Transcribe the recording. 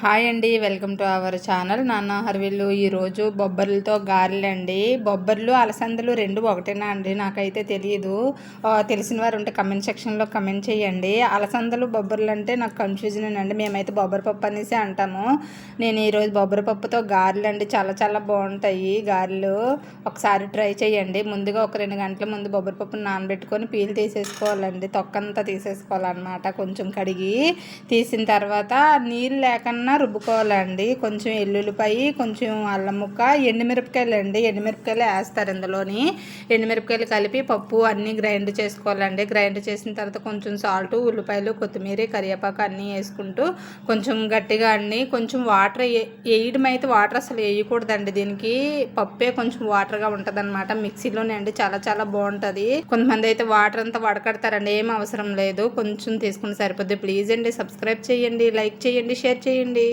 Hi అండి welcome to our channel. నాన్న హర్విల్లు ఈరోజు బొబ్బర్లతో గారెలండి. బొబ్బర్లు అలసందలు రెండు ఒకటేనా అండి? నాకైతే తెలియదు తెలిసిన వారు ఉంటే కమెంట్ సెక్షన్లో కమెంట్ చేయండి. అలసందలు బొబ్బర్లు అంటే నాకు కన్ఫ్యూజన్ అండి. మేమైతే బొబ్బరి పప్పు అనేసి అంటాము. నేను ఈరోజు బొబ్బరి పప్పుతో గారెలు అండి చాలా చాలా బాగుంటాయి గారెలు. ఒకసారి ట్రై చేయండి. ముందుగా ఒక రెండు గంటల ముందు బొబ్బరి పప్పును నానబెట్టుకొని పీల్ తీసేసుకోవాలండి. తొక్కంతా తీసేసుకోవాలన్నమాట. కొంచెం కడిగి తీసిన తర్వాత నీళ్ళు లేకుండా కన్నా రుబ్బుకోవాలండి. కొంచెం ఎల్లుల్లిపాయి కొంచెం అల్లం ముక్క ఎండుమిరపకాయలు అండి ఎండుమిరపకాయలు వేస్తారు ఇందులోని. ఎండుమిరపకాయలు కలిపి పప్పు అన్నీ గ్రైండ్ చేసుకోవాలండి. గ్రైండ్ చేసిన తర్వాత కొంచెం సాల్ట్ ఉల్లిపాయలు కొత్తిమీర కరివేపాకు అన్నీ వేసుకుంటూ కొంచెం గట్టిగా అన్ని కొంచెం వాటర్ వేయడం అయితే వాటర్ అసలు వేయకూడదండి. దీనికి పప్పే కొంచెం వాటర్గా ఉంటుంది అనమాట మిక్సీలోనే అండి. చాలా చాలా బాగుంటుంది. కొంతమంది అయితే వాటర్ అంతా వడకడతారండి. ఏం అవసరం లేదు. కొంచెం తీసుకుని సరిపోద్ది. ప్లీజ్ అండి సబ్స్క్రైబ్ చేయండి లైక్ చేయండి షేర్ చేయండి. day